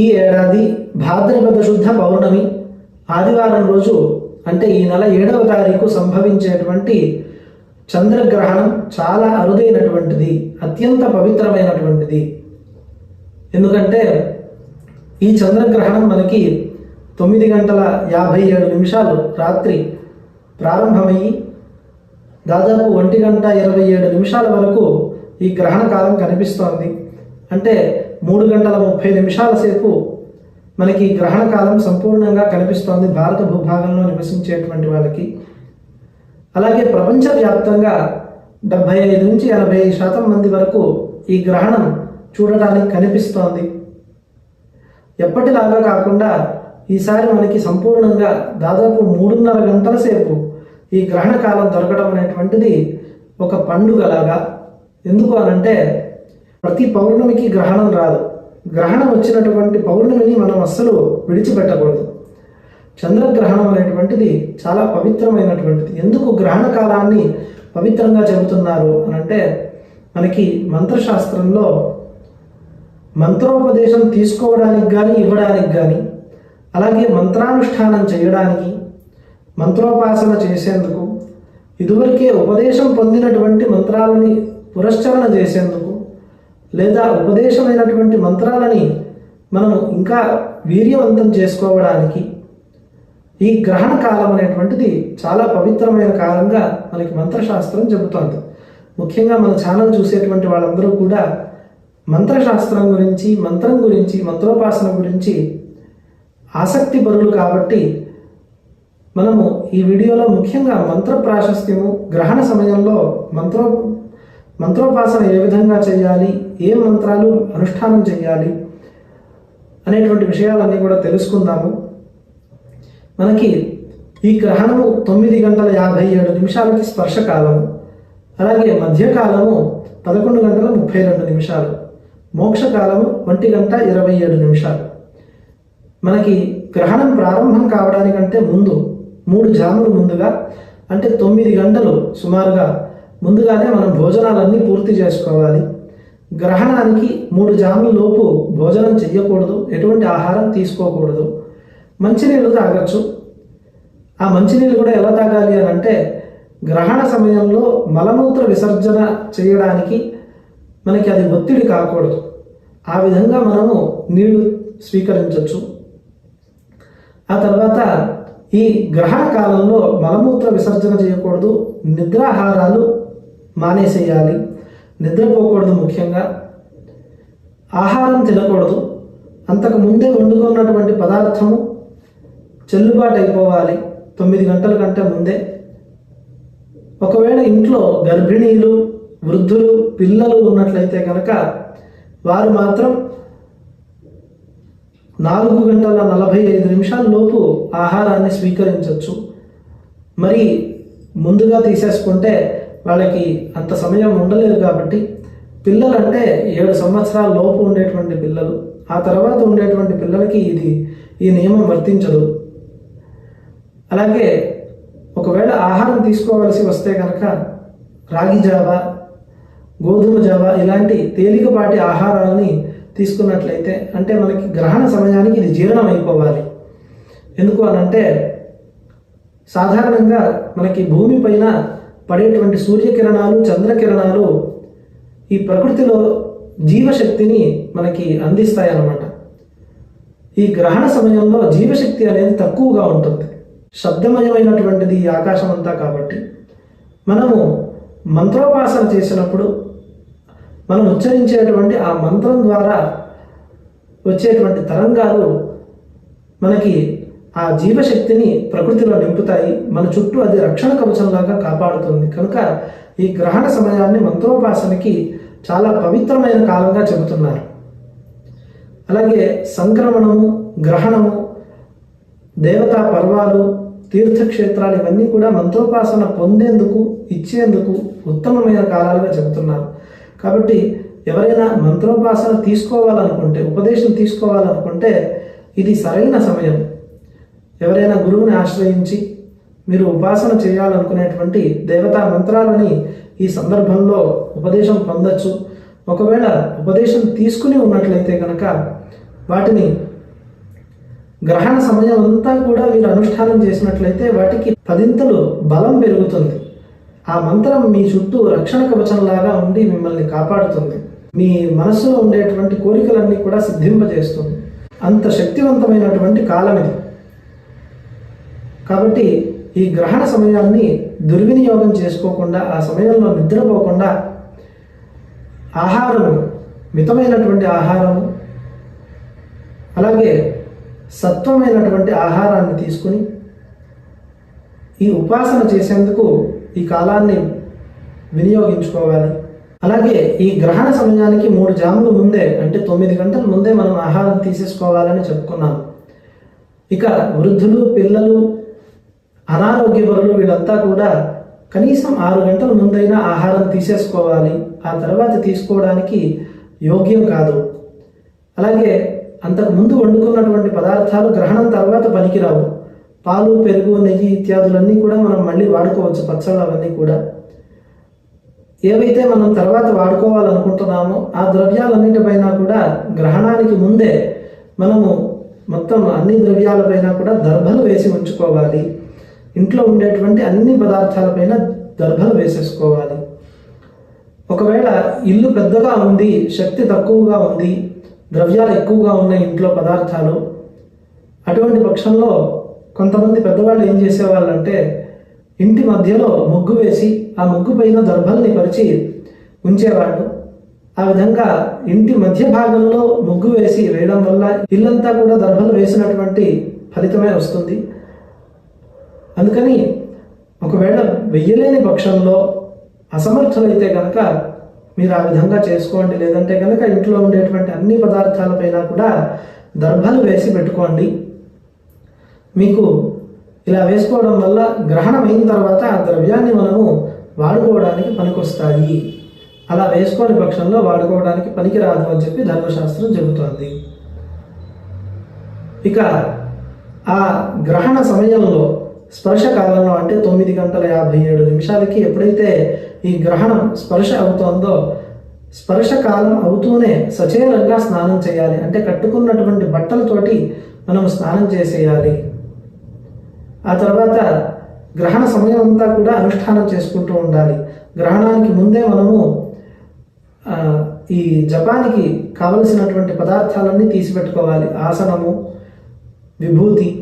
ఈ ఏడాది భాద్రపద శుద్ధ పౌర్ణమి ఆదివారం రోజు అంటే ఈ నెల ఏడవ తారీఖు సంభవించేటువంటి చంద్రగ్రహణం చాలా అరుదైనటువంటిది అత్యంత పవిత్రమైనటువంటిది. ఎందుకంటే ఈ చంద్రగ్రహణం మనకి తొమ్మిది గంటల యాభై ఏడు నిమిషాలు రాత్రి ప్రారంభమయ్యి దాదాపు ఒంటి గంట ఇరవై ఏడు నిమిషాల వరకు ఈ గ్రహణ కాలం కనిపిస్తోంది. అంటే మూడు గంటల ముప్పై నిమిషాల సేపు మనకి గ్రహణ కాలం సంపూర్ణంగా కనిపిస్తోంది. భారత భూభాగంలో నివసించేటువంటి వాళ్ళకి. అలాగే ప్రపంచవ్యాప్తంగా డెబ్బై ఐదు నుంచి ఎనభై ఐదు శాతం మంది వరకు ఈ గ్రహణం చూడటానికి కనిపిస్తోంది. ఎప్పటిలాగా కాకుండా ఈసారి మనకి సంపూర్ణంగా దాదాపు మూడున్నర గంటల సేపు ఈ గ్రహణ కాలం దొరకడం అనేటువంటిది ఒక పండుగలాగా. ఎందుకు అనంటే ప్రతి పౌర్ణమికి గ్రహణం రాదు. గ్రహణం వచ్చినటువంటి పౌర్ణమిని మనం అస్సలు విడిచిపెట్టకూడదు. చంద్రగ్రహణం అనేటువంటిది చాలా పవిత్రమైనటువంటిది. ఎందుకు గ్రహణ కాలాన్ని పవిత్రంగా చెబుతున్నారు అని అంటే మనకి మంత్రశాస్త్రంలో మంత్రోపదేశం తీసుకోవడానికి కానీ ఇవ్వడానికి కానీ అలాగే మంత్రానుష్ఠానం చేయడానికి మంత్రోపాసన చేసేందుకు ఇదివరకే ఉపదేశం పొందినటువంటి మంత్రాలని పురస్చరణ చేసేందుకు లేదా ఉపదేశమైనటువంటి మంత్రాలని మనం ఇంకా వీర్యవంతం చేసుకోవడానికి ఈ గ్రహణ కాలం అనేటువంటిది చాలా పవిత్రమైన కాలంగా మనకి మంత్రశాస్త్రం చెబుతోంది. ముఖ్యంగా మన ఛానల్ చూసేటువంటి వాళ్ళందరూ కూడా మంత్రశాస్త్రం గురించి మంత్రం గురించి మంత్రోపాసన గురించి ఆసక్తి పరులు కాబట్టి మనము ఈ వీడియోలో ముఖ్యంగా మంత్ర ప్రాశస్త్యము గ్రహణ సమయంలో మంత్రో మంత్రోపాసన ఏ విధంగా చేయాలి? ఏ మంత్రాలు అనుష్ఠానం చేయాలి? అనేటువంటి విషయాలన్నీ కూడా తెలుసుకుందాము. మనకి ఈ గ్రహణము తొమ్మిది గంటల యాభై ఏడు నిమిషాలకి స్పర్శకాలము అలాగే మధ్యకాలము పదకొండు గంటల ముప్పై రెండు నిమిషాలు. మోక్షకాలము ఒంటి గంట ఇరవై ఏడు నిమిషాలు. మనకి గ్రహణం ప్రారంభం కావడానికంటే ముందు మూడు జాములు ముందుగా అంటే తొమ్మిది గంటలు సుమారుగా ముందుగానే మనం భోజనాలన్నీ పూర్తి చేసుకోవాలి. గ్రహణానికి మూడు జాముల లోపు భోజనం చెయ్యకూడదు. ఎటువంటి ఆహారం తీసుకోకూడదు. మంచినీళ్ళు తాగచ్చు. ఆ మంచినీళ్ళు కూడా ఎలా తాగాలి అని అంటే గ్రహణ సమయంలో మలమూత్ర విసర్జన చేయడానికి మనకి అది ఒత్తిడి కాకూడదు. ఆ విధంగా మనము నీళ్ళు స్వీకరించవచ్చు ఆ తర్వాత ఈ గ్రహణ కాలంలో మలమూత్ర విసర్జన చేయకూడదు. నిద్రాహారాలు మానేసేయాలి. నిద్రపోకూడదు ముఖ్యంగా. ఆహారం తినకూడదు. అంతకు ముందే వండుకున్నటువంటి పదార్థము చెల్లుబాటు అయిపోవాలి తొమ్మిది గంటల కంటే ముందే. ఒకవేళ ఇంట్లో గర్భిణీలు వృద్ధులు పిల్లలు ఉన్నట్లయితే కనుక వారు మాత్రం నాలుగు గంటల నలభై ఐదు నిమిషాల లోపు ఆహారాన్ని స్వీకరించవచ్చు మరి ముందుగా తీసేసుకుంటే వాళ్ళకి అంత సమయం ఉండలేదు కాబట్టి పిల్లలు అంటే ఏడు సంవత్సరాల లోపు ఉండేటువంటి పిల్లలు ఆ తర్వాత ఉండేటువంటి పిల్లలకి ఇది ఈ నియమం వర్తించదు. అలాగే ఒకవేళ ఆహారం తీసుకోవాల్సి వస్తే కనుక రాగి జావ గోధుమ జావ ఇలాంటి తేలికపాటి ఆహారాలని తీసుకున్నట్లయితే అంటే మనకి గ్రహణ సమయానికి ఇది జీర్ణం అయిపోవాలి. ఎందుకు అనంటే సాధారణంగా మనకి భూమిపైన పడేటువంటి సూర్యకిరణాలు చంద్రకిరణాలు ఈ ప్రకృతిలో జీవశక్తిని మనకి అందిస్తాయి అన్నమాట ఈ గ్రహణ సమయంలో జీవశక్తి అనేది తక్కువగా ఉంటుంది. శబ్దమయమైనటువంటిది ఈ ఆకాశం అంతా కాబట్టి మనము మంత్రోపాసన చేసినప్పుడు మనం ఉచ్చరించేటువంటి ఆ మంత్రం ద్వారా వచ్చేటువంటి తరంగాలు మనకి ఆ జీవశక్తిని ప్రకృతిలో నింపుతాయి. మన చుట్టూ అది రక్షణ కవచంలాగా కాపాడుతుంది. కనుక ఈ గ్రహణ సమయాన్ని మంత్రోపాసనకి చాలా పవిత్రమైన కాలంగా చెబుతున్నారు. అలాగే సంక్రమణము గ్రహణము దేవతా పర్వాలు తీర్థక్షేత్రాలు ఇవన్నీ కూడా మంత్రోపాసన పొందేందుకు ఇచ్చేందుకు ఉత్తమమైన కాలాలుగా చెబుతున్నారు. కాబట్టి ఎవరైనా మంత్రోపాసన తీసుకోవాలనుకుంటే ఉపదేశం తీసుకోవాలనుకుంటే ఇది సరైన సమయం. ఎవరైనా గురువుని ఆశ్రయించి మీరు ఉపాసన చేయాలనుకునేటువంటి దేవతా మంత్రాలని ఈ సందర్భంలో ఉపదేశం పొందొచ్చు. ఒకవేళ ఉపదేశం తీసుకుని ఉన్నట్లయితే కనుక వాటిని గ్రహణ సమయం అంతా కూడా మీరు అనుష్ఠానం చేసినట్లయితే వాటికి పదింతలు బలం పెరుగుతుంది. ఆ మంత్రం మీ చుట్టూ రక్షణ కవచంలాగా ఉండి మిమ్మల్ని కాపాడుతుంది. మీ మనసులో ఉండేటువంటి కోరికలన్నీ కూడా సిద్ధింపజేస్తుంది. అంత శక్తివంతమైనటువంటి కాలం ఇది కాబట్టి ఈ గ్రహణ సమయాన్ని దుర్వినియోగం చేసుకోకుండా ఆ సమయంలో నిద్రపోకుండా ఆహారము మితమైనటువంటి ఆహారము అలాగే సత్వమైనటువంటి ఆహారాన్ని తీసుకుని ఈ ఉపాసన చేసేందుకు ఈ కాలాన్ని వినియోగించుకోవాలి. అలాగే ఈ గ్రహణ సమయానికి మూడు జాముల ముందే అంటే తొమ్మిది గంటల ముందే మనం ఆహారం తీసేసుకోవాలని చెప్పుకున్నాం. ఇక వృద్ధులు పిల్లలు అనారోగ్య బరులు వీళ్ళంతా కూడా కనీసం ఆరు గంటల ముందైనా ఆహారం తీసేసుకోవాలి. ఆ తర్వాత తీసుకోవడానికి యోగ్యం కాదు. అలాగే అంతకుముందు వండుకున్నటువంటి పదార్థాలు గ్రహణం తర్వాత పనికిరావు. పాలు పెరుగు నెయ్యి ఇత్యాదులన్నీ కూడా మనం మళ్ళీ వాడుకోవచ్చు పచ్చళ్ళు అవన్నీ కూడా. ఏవైతే మనం తర్వాత వాడుకోవాలనుకుంటున్నామో ఆ ద్రవ్యాలన్నిటిపైన కూడా గ్రహణానికి ముందే మనము మొత్తం అన్ని ద్రవ్యాలపైన కూడా దర్భలు వేసి ఉంచుకోవాలి. ఇంట్లో ఉండేటువంటి అన్ని పదార్థాలపైన దర్భలు వేసేసుకోవాలి. ఒకవేళ ఇల్లు పెద్దగా ఉంది శక్తి తక్కువగా ఉంది ద్రవ్యాలు ఎక్కువగా ఉన్నాయి ఇంట్లో పదార్థాలు అటువంటి పక్షంలో కొంతమంది పెద్దవాళ్ళు ఏం చేసేవాళ్ళంటే ఇంటి మధ్యలో ముగ్గు వేసి ఆ ముగ్గు పైన దర్భల్ని పరిచి ఉంచేవాళ్ళు. ఆ విధంగా ఇంటి మధ్య భాగంలో ముగ్గు వేసి వేయడం వల్ల ఇల్లంతా కూడా దర్భలు వేసినటువంటి ఫలితమే వస్తుంది. అందుకని ఒకవేళ వెయ్యలేని పక్షంలో అసమర్థులైతే కనుక మీరు ఆ విధంగా చేసుకోండి. లేదంటే కనుక ఇంట్లో ఉండేటువంటి అన్ని పదార్థాలపైన కూడా దర్భలు వేసి పెట్టుకోండి. మీకు ఇలా వేసుకోవడం వల్ల గ్రహణం అయిన తర్వాత ఆ ద్రవ్యాన్ని మనము వాడుకోవడానికి పనికొస్తాయి. అలా వేసుకోని పక్షంలో వాడుకోవడానికి పనికిరాదు అని చెప్పి ధర్మశాస్త్రం చెబుతోంది. ఇక ఆ గ్రహణ సమయంలో స్పర్శ కాలంలో అంటే తొమ్మిది గంటల యాభై ఏడు నిమిషాలకి ఎప్పుడైతే ఈ గ్రహణం స్పర్శ అవుతోందో స్పర్శ కాలం అవుతూనే సచేలంగా స్నానం చేయాలి. అంటే కట్టుకున్నటువంటి బట్టలతోటి మనం స్నానం చేసేయాలి. ఆ తర్వాత గ్రహణ సమయం అంతా కూడా అనుష్ఠానం చేసుకుంటూ ఉండాలి. గ్రహణానికి ముందే మనము ఈ జపానికి కావలసినటువంటి పదార్థాలన్నీ తీసిపెట్టుకోవాలి. ఆసనము విభూతి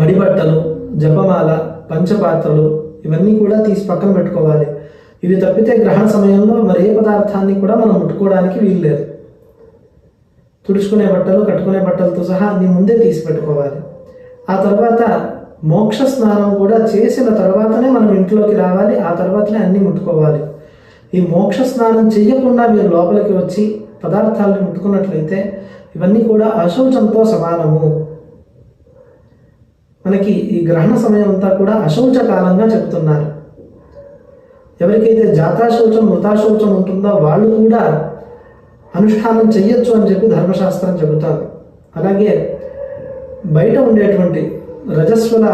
మడిబట్టలు జపమాల పంచపాత్రలు ఇవన్నీ కూడా తీసి పక్కన పెట్టుకోవాలి. ఇవి తప్పితే గ్రహణ సమయంలో మరి ఏ పదార్థాన్ని కూడా మనం ముట్టుకోవడానికి వీల్లేదు. తుడుచుకునే బట్టలు కట్టుకునే బట్టలతో సహా అన్ని ముందే తీసి పెట్టుకోవాలి. ఆ తర్వాత మోక్ష స్నానం కూడా చేసిన తర్వాతనే మనం ఇంట్లోకి రావాలి ఆ తర్వాతనే అన్ని ముట్టుకోవాలి. ఈ మోక్ష స్నానం చేయకుండా మీరు లోపలికి వచ్చి పదార్థాలను ముట్టుకున్నట్లయితే ఇవన్నీ కూడా అశౌచంతో సమానము. మనకి ఈ గ్రహణ సమయం అంతా కూడా అశౌచ కాలంగా చెప్తున్నారు. ఎవరికైతే జాతాశౌచం మృతాశౌచం ఉంటుందో వాళ్ళు కూడా అనుష్ఠానం చెయ్యొచ్చు అని చెప్పి ధర్మశాస్త్రం చెబుతారు. అలాగే బయట ఉండేటువంటి రజస్వల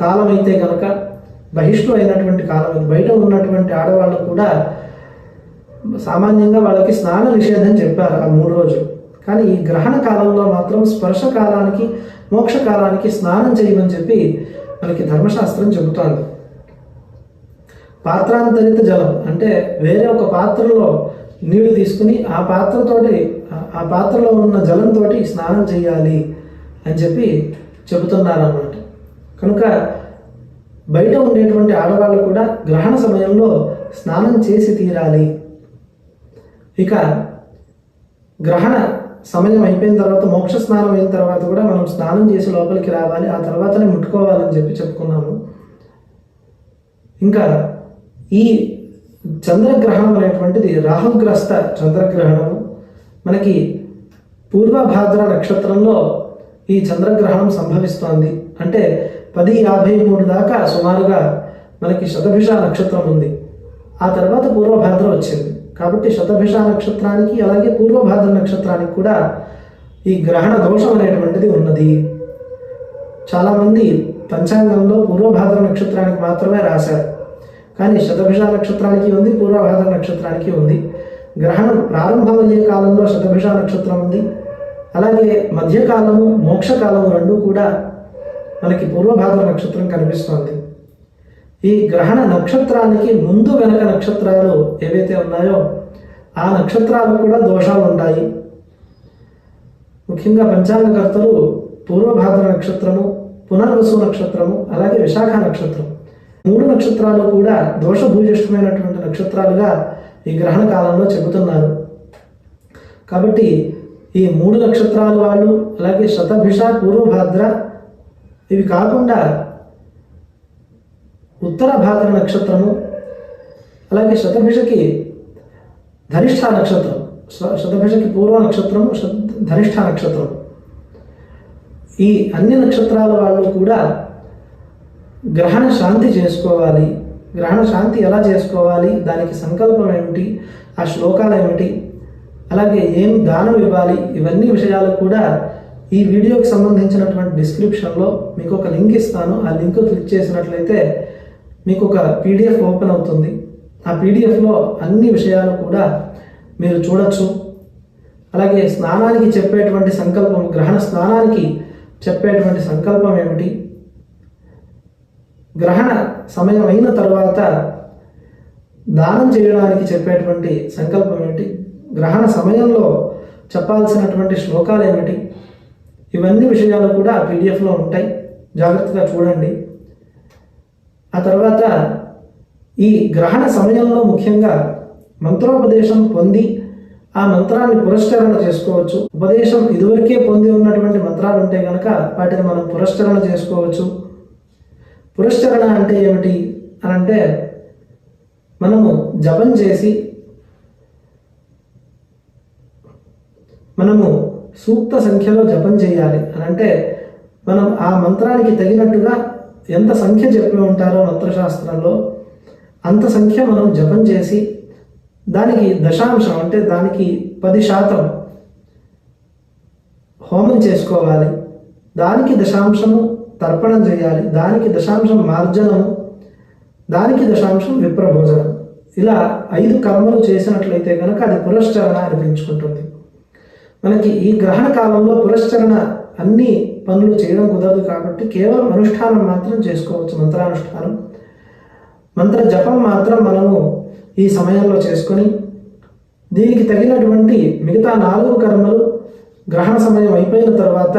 కాలం అయితే కనుక బహిష్ణు అయినటువంటి కాలం బయట ఉన్నటువంటి ఆడవాళ్ళు కూడా సామాన్యంగా వాళ్ళకి స్నాన నిషేధం చెప్పారు ఆ మూడు రోజులు. కానీ ఈ గ్రహణ కాలంలో మాత్రం స్పర్శ కాలానికి మోక్ష కాలానికి స్నానం చేయమని చెప్పి మనకి ధర్మశాస్త్రం చెబుతారు. పాత్రాంతరిత జలం అంటే వేరే ఒక పాత్రలో నీళ్ళు తీసుకుని ఆ పాత్రతోటి ఆ- ఆ పాత్రలో ఉన్న జలంతో స్నానం చేయాలి అని చెప్పి చెబుతున్నారన్నమాట. కనుక బయట ఉండేటువంటి ఆడవాళ్ళు కూడా గ్రహణ సమయంలో స్నానం చేసి తీరాలి. ఇక గ్రహణ సమయం అయిపోయిన తర్వాత మోక్ష స్నానం అయిన తర్వాత కూడా మనం స్నానం చేసి లోపలికి రావాలి ఆ తర్వాతనే ముట్టుకోవాలని చెప్పి చెప్పుకున్నాము. ఇంకా ఈ చంద్రగ్రహణం అనేటువంటిది రాహుగ్రస్త చంద్రగ్రహణము. మనకి పూర్వభాద్ర నక్షత్రంలో ఈ చంద్రగ్రహణం సంభవిస్తోంది. అంటే పది యాభై మూడు దాకా సుమారుగా మనకి శతభిష నక్షత్రం ఉంది. ఆ తర్వాత పూర్వభాద్ర వచ్చింది. కాబట్టి శతభిష నక్షత్రానికి అలాగే పూర్వభాద్ర నక్షత్రానికి కూడా ఈ గ్రహణ దోషం అనేటువంటిది ఉన్నది. చాలామంది పంచాంగంలో పూర్వభాద్ర నక్షత్రానికి మాత్రమే రాశారు. కానీ శతభిష నక్షత్రానికి ఉంది పూర్వభాద్ర నక్షత్రానికి ఉంది. గ్రహణం ప్రారంభమయ్యే కాలంలో శతభిష నక్షత్రం ఉంది. అలాగే మధ్యకాలము మోక్షకాలము రెండు కూడా మనకి పూర్వభాద్ర నక్షత్రం కనిపిస్తోంది. ఈ గ్రహణ నక్షత్రానికి ముందు వెనక నక్షత్రాలు ఏవైతే ఉన్నాయో ఆ నక్షత్రాలు కూడా దోషాలు ఉంటాయి. ముఖ్యంగా పంచాంగకర్తలు పూర్వభాద్ర నక్షత్రము పునర్వసు నక్షత్రము అలాగే విశాఖ నక్షత్రం. మూడు నక్షత్రాలు కూడా దోషభూజిష్టమైనటువంటి నక్షత్రాలుగా ఈ గ్రహణ కాలంలో చెబుతున్నారు. కాబట్టి ఈ మూడు నక్షత్రాల వాళ్ళు అలాగే శతభిష పూర్వభాద్ర ఇవి కాకుండా ఉత్తర భాద్ర నక్షత్రము అలాగే శతభిషకి ధనిష్ట నక్షత్రం. శ- శతభిషకి పూర్వ నక్షత్రము ధనిష్ట నక్షత్రం. ఈ అన్ని నక్షత్రాల వాళ్ళు కూడా గ్రహణ శాంతి చేసుకోవాలి. గ్రహణ శాంతి ఎలా చేసుకోవాలి? దానికి సంకల్పం ఏమిటి? ఆ శ్లోకాలు ఏమిటి? అలాగే ఏం దానం ఇవ్వాలి? ఇవన్నీ విషయాలు కూడా ఈ వీడియోకి సంబంధించినటువంటి డిస్క్రిప్షన్లో మీకు ఒక లింక్ ఇస్తాను. ఆ లింక్ క్లిక్ చేసినట్లయితే మీకు ఒక పీడిఎఫ్ ఓపెన్ అవుతుంది. ఆ పీడిఎఫ్లో అన్ని విషయాలు కూడా మీరు చూడొచ్చు. అలాగే స్నానానికి చెప్పేటువంటి సంకల్పం గ్రహణ స్నానానికి చెప్పేటువంటి సంకల్పం ఏమిటి? గ్రహణ సమయం అయిన తర్వాత దానం చేయడానికి చెప్పేటువంటి సంకల్పం ఏమిటి? గ్రహణ సమయంలో చెప్పాల్సినటువంటి శ్లోకాలు ఏమిటి? ఇవన్నీ విషయాలు కూడా పీడిఎఫ్లో ఉంటాయి. జాగ్రత్తగా చూడండి. ఆ తర్వాత ఈ గ్రహణ సమయంలో ముఖ్యంగా మంత్రోపదేశం పొంది ఆ మంత్రాన్ని పురస్కరణ చేసుకోవచ్చు. ఉపదేశం ఇదివరకే పొంది ఉన్నటువంటి మంత్రాలు ఉంటే కనుక వాటిని మనం పురస్కరణ చేసుకోవచ్చు. పురస్కరణ అంటే ఏమిటి అని అంటే మనము జపం చేసి మనము సూక్త సంఖ్యలో జపం చేయాలి అని అంటే మనం ఆ మంత్రానికి తగినట్టుగా ఎంత సంఖ్య చెప్పి ఉంటారో మంత్రశాస్త్రంలో అంత సంఖ్య మనం జపం చేసి దానికి దశాంశం అంటే దానికి పది శాతం హోమం చేసుకోవాలి. దానికి దశాంశము తర్పణం చేయాలి. దానికి దశాంశం మార్జనము. దానికి దశాంశం విప్రభోజనం. ఇలా ఐదు కర్మలు చేసినట్లయితే కనుక అది పురస్చరణ అనిపించుకుంటుంది. మనకి ఈ గ్రహణ కాలంలో పురస్చరణ అన్ని పనులు చేయడం కుదరదు కాబట్టి కేవలం అనుష్ఠానం మాత్రం చేసుకోవచ్చు మంత్రానుష్ఠానం. మంత్ర జపం మాత్రం మనము ఈ సమయంలో చేసుకొని దీనికి తగినటువంటి మిగతా నాలుగు కర్మలు గ్రహణ సమయం అయిపోయిన తర్వాత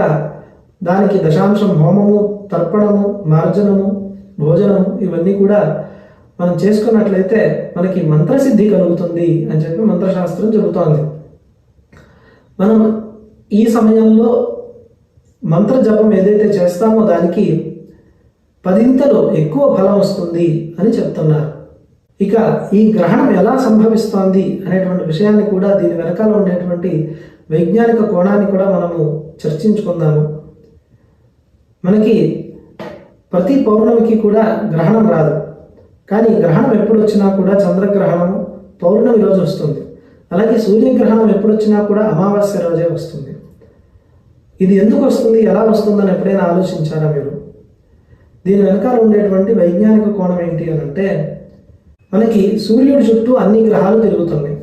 దానికి దశాంశం హోమము తర్పణము మార్జనము భోజనము ఇవన్నీ కూడా మనం చేసుకున్నట్లయితే మనకి మంత్రసిద్ధి కలుగుతుంది అని చెప్పి మంత్రశాస్త్రం చెబుతోంది. మనం ఈ సమయంలో మంత్ర జపం ఏదైతే చేస్తామో దానికి పదింతలు ఎక్కువ ఫలం వస్తుంది అని చెప్తున్నారు. ఇక ఈ గ్రహణం ఎలా సంభవిస్తోంది అనేటువంటి విషయాన్ని కూడా దీని వెనకాల ఉండేటువంటి వైజ్ఞానిక కోణాన్ని కూడా మనము చర్చించుకుందాము. మనకి ప్రతి పౌర్ణమికి కూడా గ్రహణం రాదు. కానీ గ్రహణం ఎప్పుడు వచ్చినా కూడా చంద్రగ్రహణం పౌర్ణమి రోజు వస్తుంది. అలాగే సూర్యగ్రహణం ఎప్పుడు వచ్చినా కూడా అమావాస్య రోజే వస్తుంది. ఇది ఎందుకు వస్తుంది? ఎలా వస్తుందని ఎప్పుడైనా ఆలోచించారా మీరు? దీని వెనకాల ఉండేటువంటి వైజ్ఞానిక కోణం ఏంటి అని అంటే మనకి సూర్యుడి చుట్టూ అన్ని గ్రహాలు తిరుగుతున్నాయి.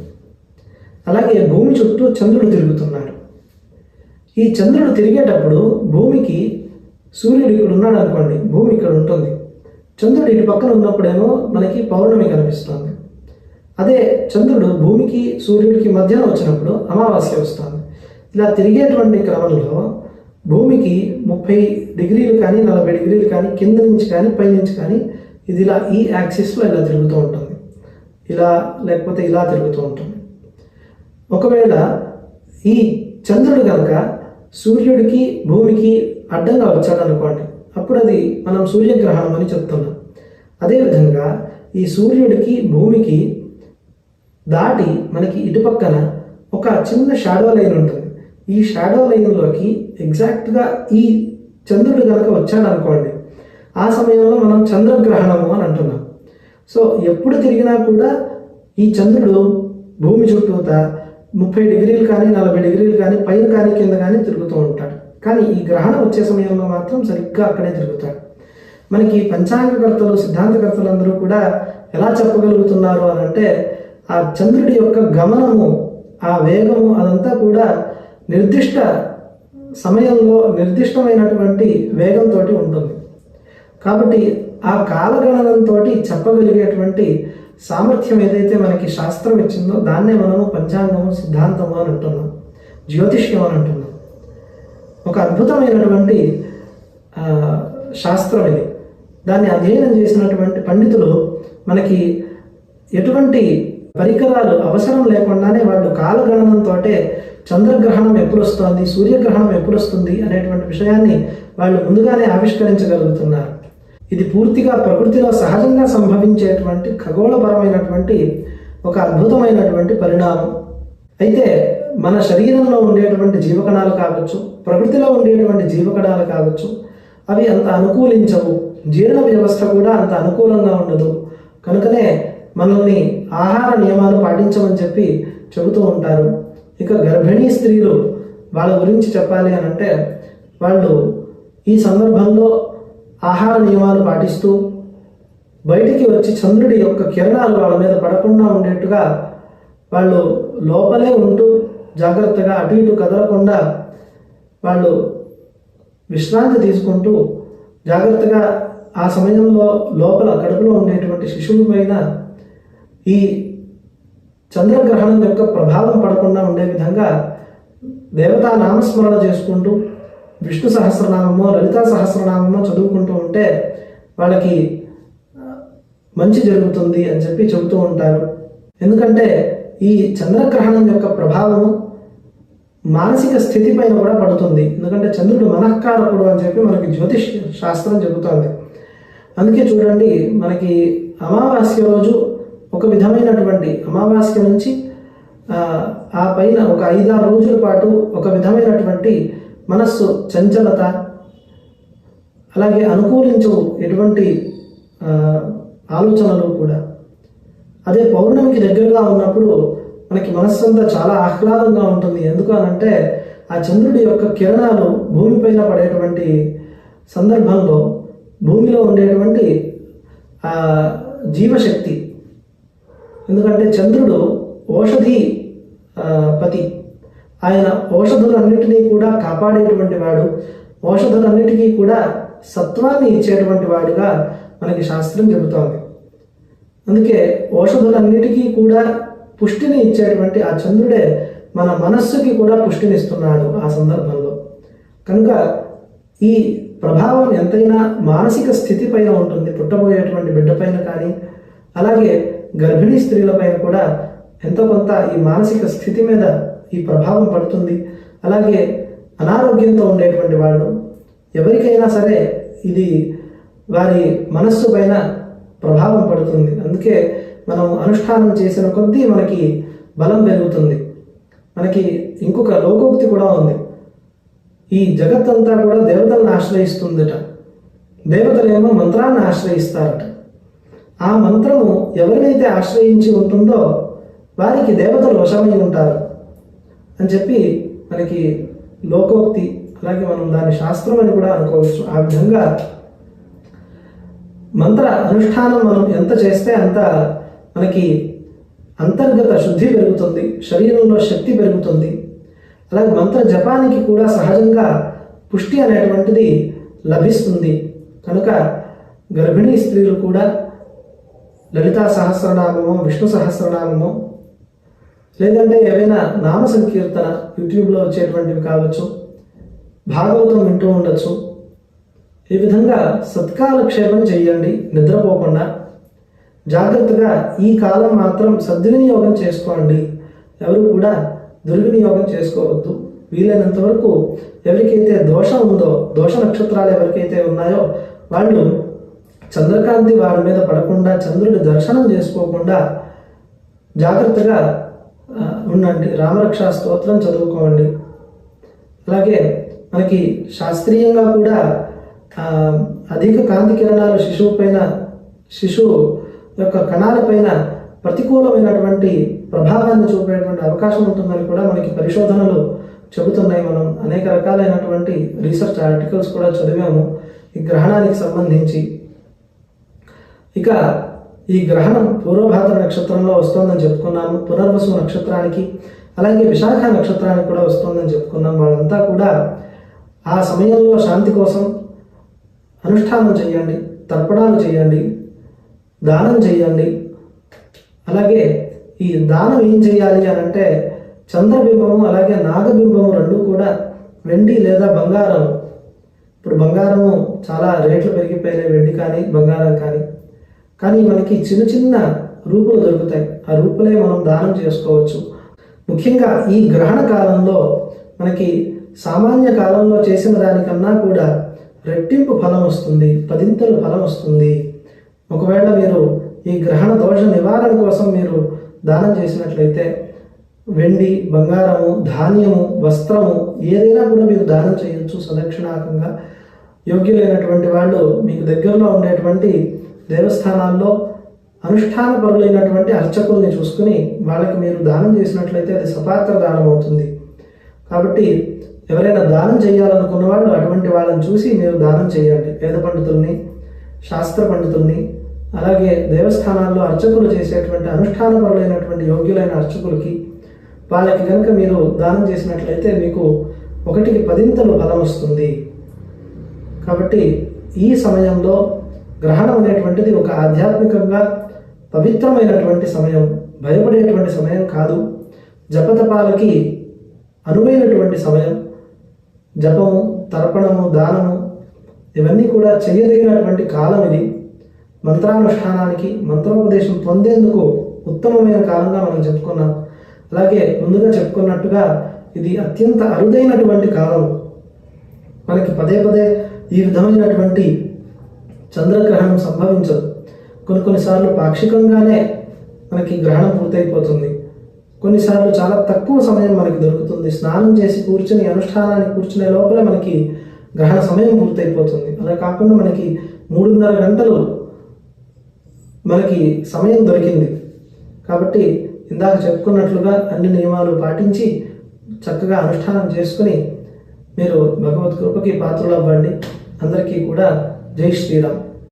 అలాగే భూమి చుట్టూ చంద్రుడు తిరుగుతున్నాడు. ఈ చంద్రుడు తిరిగేటప్పుడు భూమికి సూర్యుడు ఇక్కడ ఉన్నాడు అనుకోండి భూమి ఇక్కడ ఉంటుంది. చంద్రుడు ఇటు పక్కన ఉన్నప్పుడేమో మనకి పౌర్ణమి కనిపిస్తుంది. అదే చంద్రుడు భూమికి సూర్యుడికి మధ్యన వచ్చినప్పుడు అమావాస్య వస్తుంది. ఇలా తిరిగేటువంటి క్రమంలో భూమికి ముప్పై డిగ్రీలు కానీ నలభై డిగ్రీలు కానీ కింద నుంచి కానీ పై నుంచి కానీ ఇది ఇలా ఈ యాక్సిస్లో ఇలా తిరుగుతూ ఉంటుంది. ఇలా లేకపోతే ఇలా తిరుగుతూ ఉంటుంది. ఒకవేళ ఈ చంద్రుడు కనుక సూర్యుడికి భూమికి అడ్డంగా వచ్చాడు అనుకోండి అప్పుడు అది మనం సూర్యగ్రహణం అని చెప్తున్నాం. అదేవిధంగా ఈ సూర్యుడికి భూమికి దాటి మనకి ఇటుపక్కన ఒక చిన్న షాడో లైన్ ఉంటుంది. ఈ షాడో లైన్లోకి ఎగ్జాక్ట్గా ఈ చంద్రుడు కనుక వచ్చాడు అనుకోండి ఆ సమయంలో మనం చంద్రగ్రహణము అని అంటున్నాం. సో ఎప్పుడు తిరిగినా కూడా ఈ చంద్రుడు భూమి చుట్టూత ముప్పై డిగ్రీలు కానీ నలభై డిగ్రీలు కానీ పైన కానీ కింద కానీ తిరుగుతూ ఉంటాడు. కానీ ఈ గ్రహణం వచ్చే సమయంలో మాత్రం సరిగ్గా అక్కడే తిరుగుతాడు. మనకి పంచాంగకర్తలు సిద్ధాంతకర్తలు అందరూ కూడా ఎలా చెప్పగలుగుతున్నారు అని అంటే ఆ చంద్రుడి యొక్క గమనము ఆ వేగము అదంతా కూడా నిర్దిష్ట సమయంలో నిర్దిష్టమైనటువంటి వేగంతో ఉంటుంది. కాబట్టి ఆ కాలగణనంతో చెప్పగలిగేటువంటి సామర్థ్యం ఏదైతే మనకి శాస్త్రం ఇచ్చిందో దాన్నే మనము పంచాంగము సిద్ధాంతము అని అంటున్నాం. జ్యోతిష్యం అని అంటున్నాం. ఒక అద్భుతమైనటువంటి శాస్త్రం ఇది. దాన్ని అధ్యయనం చేసినటువంటి పండితులు మనకి ఎటువంటి పరికరాలు అవసరం లేకుండానే వాళ్ళు కాలగణనంతో చంద్రగ్రహణం ఎప్పుడు వస్తుంది సూర్యగ్రహణం ఎప్పుడు వస్తుంది అనేటువంటి విషయాన్ని వాళ్ళు ముందుగానే ఆవిష్కరించగలుగుతున్నారు. ఇది పూర్తిగా ప్రకృతిలో సహజంగా సంభవించేటువంటి ఖగోళపరమైనటువంటి ఒక అద్భుతమైనటువంటి పరిణామం. అయితే మన శరీరంలో ఉండేటువంటి జీవకణాలు కావచ్చు ప్రకృతిలో ఉండేటువంటి జీవకణాలు కావచ్చు అవి అంత అనుకూలించవు. జీర్ణ వ్యవస్థ కూడా అంత అనుకూలంగా ఉండదు. కనుకనే మనల్ని ఆహార నియమాలు పాటించమని చెప్పి చెబుతూ ఉంటారు. ఇక గర్భిణీ స్త్రీలు వాళ్ళ గురించి చెప్పాలి అని అంటే వాళ్ళు ఈ సందర్భంలో ఆహార నియమాలు పాటిస్తూ బయటికి వచ్చి చంద్రుడి యొక్క కిరణాలు వాళ్ళ మీద పడకుండా ఉండేట్టుగా వాళ్ళు లోపలే ఉంటూ జాగ్రత్తగా అటు ఇటు కదలకుండా వాళ్ళు విశ్రాంతి తీసుకుంటూ జాగ్రత్తగా ఆ సమయంలో లోపల కడుపులో ఉండేటువంటి శిశువు పైన ఈ చంద్రగ్రహణం యొక్క ప్రభావం పడకుండా ఉండే విధంగా దేవతా నామస్మరణ చేసుకుంటూ విష్ణు సహస్రనామమో లలితా సహస్రనామమో చదువుకుంటూ ఉంటే వాళ్ళకి మంచి జరుగుతుంది అని చెప్పి చెబుతూ ఉంటారు. ఎందుకంటే ఈ చంద్రగ్రహణం యొక్క ప్రభావము మానసిక స్థితి పైన కూడా పడుతుంది. ఎందుకంటే చంద్రుడు మనఃకారకుడు అని చెప్పి మనకి జ్యోతిష్ శాస్త్రం చెబుతోంది. అందుకే చూడండి మనకి అమావాస్య రోజు ఒక విధమైనటువంటి అమావాస్య నుంచి ఆ, పైన ఒక ఐదారు రోజుల పాటు ఒక విధమైనటువంటి మనస్సు చంచలత అలాగే అనుకూలించవు ఎటువంటి ఆలోచనలు కూడా. అదే పౌర్ణమికి దగ్గరగా ఉన్నప్పుడు మనకి మనస్సంతా చాలా ఆహ్లాదంగా ఉంటుంది. ఎందుకు అనంటే ఆ చంద్రుడి యొక్క కిరణాలు భూమిపైన పడేటువంటి సందర్భంలో భూమిలో ఉండేటువంటి జీవశక్తి ఎందుకంటే చంద్రుడు ఓషధి పతి. ఆయన ఔషధులన్నిటినీ కూడా కాపాడేటువంటి వాడు. ఔషధులన్నిటికీ కూడా సత్వాన్ని ఇచ్చేటువంటి వాడుగా మనకి శాస్త్రం చెబుతోంది. అందుకే ఔషధులన్నిటికీ కూడా పుష్టిని ఇచ్చేటువంటి ఆ చంద్రుడే మన మనస్సుకి కూడా పుష్టినిస్తున్నాడు ఆ సందర్భంలో. కనుక ఈ ప్రభావం ఎంతైనా మానసిక స్థితిపైన ఉంటుంది. పుట్టబోయేటువంటి బిడ్డపైన కానీ అలాగే గర్భిణీ స్త్రీల పైన కూడా ఎంతో కొంత ఈ మానసిక స్థితి మీద ఈ ప్రభావం పడుతుంది. అలాగే అనారోగ్యంతో ఉండేటువంటి వాళ్ళు ఎవరికైనా సరే ఇది వారి మనస్సు పైన ప్రభావం పడుతుంది. అందుకే మనం అనుష్ఠానం చేసిన కొద్దీ మనకి బలం పెరుగుతుంది. మనకి ఇంకొక లోకోక్తి కూడా ఉంది. ఈ జగత్తంతా కూడా దేవతలను ఆశ్రయిస్తుందట. దేవతలేమో మంత్రాన్ని ఆశ్రయిస్తారట. ఆ మంత్రము ఎవరినైతే ఆశ్రయించి ఉంటుందో వారికి దేవతలు వశమై ఉంటారు అని చెప్పి మనకి లోకోక్తి అలాగే మనం దాని శాస్త్రం అని కూడా అనుకోవచ్చు. ఆ విధంగా మంత్ర అనుష్ఠానం మనం ఎంత చేస్తే అంత మనకి అంతర్గత శుద్ధి పెరుగుతుంది శరీరంలో శక్తి పెరుగుతుంది. అలాగే మంత్ర జపానికి కూడా సహజంగా పుష్టి అనేటువంటిది లభిస్తుంది. కనుక గర్భిణీ స్త్రీలు కూడా లలితా సహస్రనామము విష్ణు సహస్రనామము లేదంటే ఏవైనా నామ సంకీర్తన యూట్యూబ్లో వచ్చేటువంటివి కావచ్చు భాగవతం వింటూ ఉండొచ్చు. ఈ విధంగా సత్కాలక్షేపం చేయండి నిద్రపోకుండా. జాగ్రత్తగా ఈ కాలం మాత్రం సద్వినియోగం చేసుకోండి. ఎవరు కూడా దుర్వినియోగం చేసుకోవద్దు. వీలైనంత వరకు ఎవరికైతే దోషం ఉందో దోష నక్షత్రాలు ఎవరికైతే ఉన్నాయో వాళ్ళు చంద్రకాంతి వారి మీద పడకుండా చంద్రుడి దర్శనం చేసుకోకుండా జాగ్రత్తగా ఉండండి. రామరక్షా స్తోత్రం చదువుకోండి. అలాగే మనకి శాస్త్రీయంగా కూడా అధిక కాంతి కిరణాలు శిశువు పైన శిశువు యొక్క కణాలపైన ప్రతికూలమైనటువంటి ప్రభావాన్ని చూపేటువంటి అవకాశం ఉంటుందని కూడా మనకి పరిశోధనలు చెబుతున్నాయి. మనం అనేక రకాలైనటువంటి రీసెర్చ్ ఆర్టికల్స్ కూడా చదివాము. ఈ గ్రహణానికి సంబంధించి ఇక ఈ గ్రహణం పూర్వభాద్ర నక్షత్రంలో వస్తుందని చెప్పుకున్నాము. పునర్వసు నక్షత్రానికి అలాగే విశాఖ నక్షత్రానికి కూడా వస్తుందని చెప్పుకున్నాం. వాళ్ళంతా కూడా ఆ సమయంలో శాంతి కోసం అనుష్ఠానం చేయండి తర్పణాలు చేయండి దానం చేయండి. అలాగే ఈ దానం ఏం చేయాలి అని అంటే చంద్రబింబము అలాగే నాగబింబము రెండు కూడా వెండి లేదా బంగారం. ఇప్పుడు బంగారము చాలా రేట్లు పెరిగిపోయినాయి వెండి కానీ బంగారం కానీ. కానీ మనకి చిన్న చిన్న రూపులు దొరుకుతాయి. ఆ రూపులే మనం దానం చేసుకోవచ్చు. ముఖ్యంగా ఈ గ్రహణ కాలంలో మనకి సామాన్య కాలంలో చేసిన దానికన్నా కూడా రెట్టింపు ఫలం వస్తుంది పదింతలు ఫలం వస్తుంది. ఒకవేళ మీరు ఈ గ్రహణ దోష నివారణ కోసం మీరు దానం చేసినట్లయితే వెండి బంగారము ధాన్యము వస్త్రము ఏదైనా కూడా మీరు దానం చేయొచ్చు. సదక్షిణాకంగా యోగ్యులైనటువంటి వాళ్ళు మీకు దగ్గరలో ఉండేటువంటి దేవస్థానాల్లో అనుష్ఠాన పరులైనటువంటి అర్చకుల్ని చూసుకుని వాళ్ళకి మీరు దానం చేసినట్లయితే అది సపాత్ర దానం అవుతుంది. కాబట్టి ఎవరైనా దానం చేయాలనుకున్న వాళ్ళు అటువంటి వాళ్ళని చూసి మీరు దానం చేయండి. వేద పండితుల్ని శాస్త్ర పండితుల్ని అలాగే దేవస్థానాల్లో అర్చకులు చేసేటువంటి అనుష్ఠానపరులైనటువంటి యోగ్యులైన అర్చకులకి వాళ్ళకి కనుక మీరు దానం చేసినట్లయితే మీకు ఒకటికి పదింతలు ఫలం వస్తుంది. కాబట్టి ఈ సమయంలో గ్రహణం అనేటువంటిది ఒక ఆధ్యాత్మికంగా పవిత్రమైనటువంటి సమయం భయపడేటువంటి సమయం కాదు. జపతపాలకి అనువైనటువంటి సమయం. జపము తర్పణము దానము ఇవన్నీ కూడా చేయదగినటువంటి కాలం ఇది. మంత్రానుష్ఠానానికి మంత్రోపదేశం పొందేందుకు ఉత్తమమైన కాలంగా మనం చెప్పుకున్నాం. అలాగే ముందుగా చెప్పుకున్నట్టుగా ఇది అత్యంత అరుదైనటువంటి కాలం. మనకి పదే పదే ఈ విధమైనటువంటి చంద్రగ్రహణం సంభవించదు. కొన్ని కొన్నిసార్లు పాక్షికంగానే మనకి గ్రహణం పూర్తయిపోతుంది. కొన్నిసార్లు చాలా తక్కువ సమయం మనకి దొరుకుతుంది. స్నానం చేసి కూర్చుని అనుష్ఠానాన్ని కూర్చునే లోపల మనకి గ్రహణ సమయం పూర్తయిపోతుంది. అలా కాకుండా మనకి మూడున్నర గంటలు మనకి సమయం దొరికింది. కాబట్టి ఇందాక చెప్పుకున్నట్లుగా అన్ని నియమాలు పాటించి చక్కగా అనుష్ఠానం చేసుకుని మీరు భగవత్ కృపకి పాత్రలు అవ్వండి. అందరికీ కూడా जय श्री राम